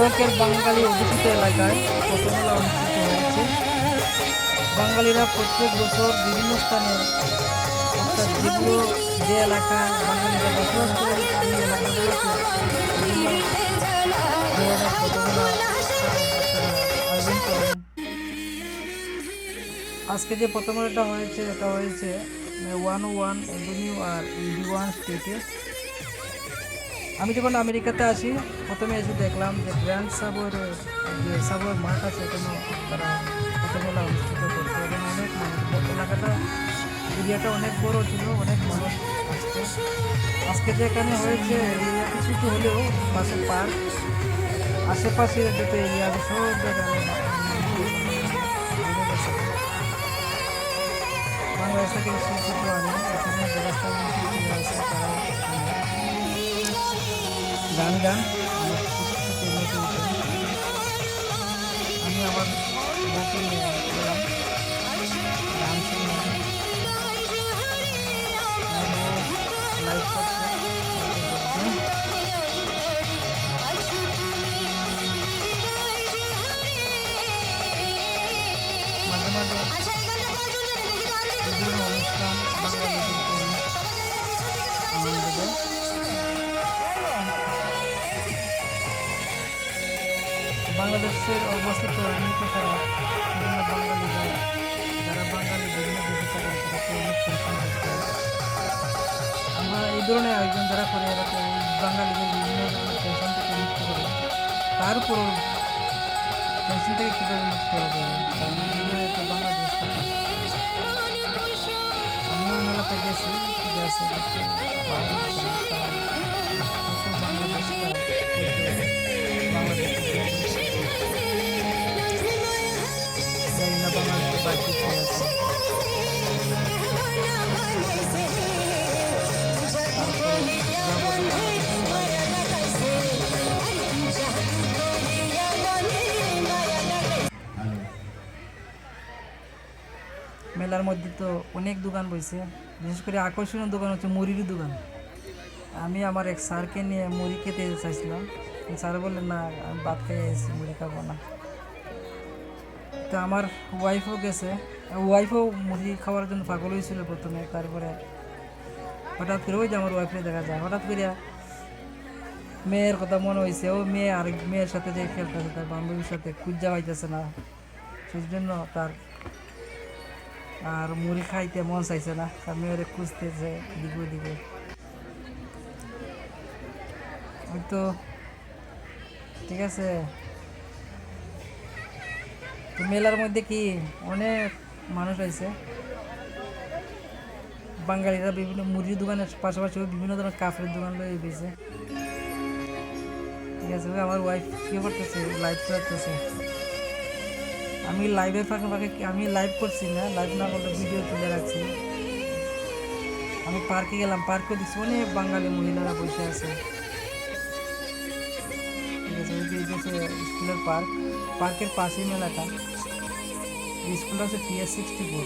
নিউইয়র্কের বাঙালি অধিষ্ঠিত এলাকায় প্রথমেলা অনুষ্ঠিত হয়েছে। বাঙালিরা প্রত্যেক বছর বিভিন্ন স্থানে, অর্থাৎ যেগুলো যে এলাকায় বাঙালিরা বসবাস করে আজকে যে প্রথমেলাটা হয়েছে, এটা হয়েছে ওয়ান ওয়ান এভিনিউ আর ইডি ওয়ান স্টেটে। আমি যখন আমেরিকাতে আসি, প্রথমে এসে দেখলাম যে গ্র্যান্ড সাবর, যে সাবর মাঠ আছে, এখানে তারা প্রথমেলা অনুষ্ঠিত করতো এবং অনেক মানুষ এলাকাটা, এরিয়াটা অনেক বড় ছিল, অনেক মানুষ আসছে। আজকে যে এখানে হয়েছে, এরিয়া কিছুটা হলেও পাশে পার্ক, আশেপাশে যত এরিয়া সব জায়গায় বাংলাদেশ থেকে Ganga. বাংলাদেশের অবস্থিত রাজনীতি ছাড়া বিভিন্ন বাঙালি যারা বাঙালি বিভিন্ন দেশে থাকে, তারা আমরা এই ধরনের আয়োজন যারা করে বাঙালিদের বিভিন্ন ধরনের পেনশন থেকে মুক্ত করে। তারপরও পেনশন থেকে কীভাবে মুক্ত হবে মেলার মধ্যে তো অনেক দোকান বইছে। বিশেষ করে আকর্ষণীয় দোকান হচ্ছে মুড়ির দোকান। আমি আমার এক স্যারকে নিয়ে মুড়ি খেতে চাইছিলাম। স্যার বললেন, না, আমি ভাত খেয়ে এসেছি, মুড়ি খাব না। তো আমার ওয়াইফও গেছে। ওয়াইফও মুড়ি খাওয়ার জন্য পাগল হয়েছিল প্রথমে। তারপরে হঠাৎ করে ওই যে আমার ওয়াইফে দেখা যায়। হঠাৎ করে মেয়ের কথা মনে হয়েছে ও মেয়ে আরেক মেয়ের সাথে যে খেলতেছে, তার বান্ধবীর সাথে খুঁজা হইতেছে না। সেই জন্য তার আর মুড়ি খাইতে মন চাইছে না তার মেয়েরে খুঁজতেছে দিকে দিকে ওই তো, ঠিক আছে। তো মেলার মধ্যে কি অনেক মানুষ আছে? বাঙালিরা বিভিন্ন মুড়ির দোকানের পাশাপাশি বিভিন্ন ধরনের কাপড়ের দোকান লয়ে বেছে ঠিক আছে আমার ওয়াইফ কি করতেছে? লাইভ করতেছে। আমি লাইভের ফাঁকে ফাঁকে আমি লাইভ করছি না লাইভ না করলে ভিডিও তুলে রাখছি। আমি পার্কে গেলাম পার্কে দেখছি অনেক বাঙালি মহিলারা বসে আছে। ঠিক আছে স্কুলের পার্ক পার্কের পাশেই মেলাটা। স্কুলটা হচ্ছে টিএস সিক্সটি ফোর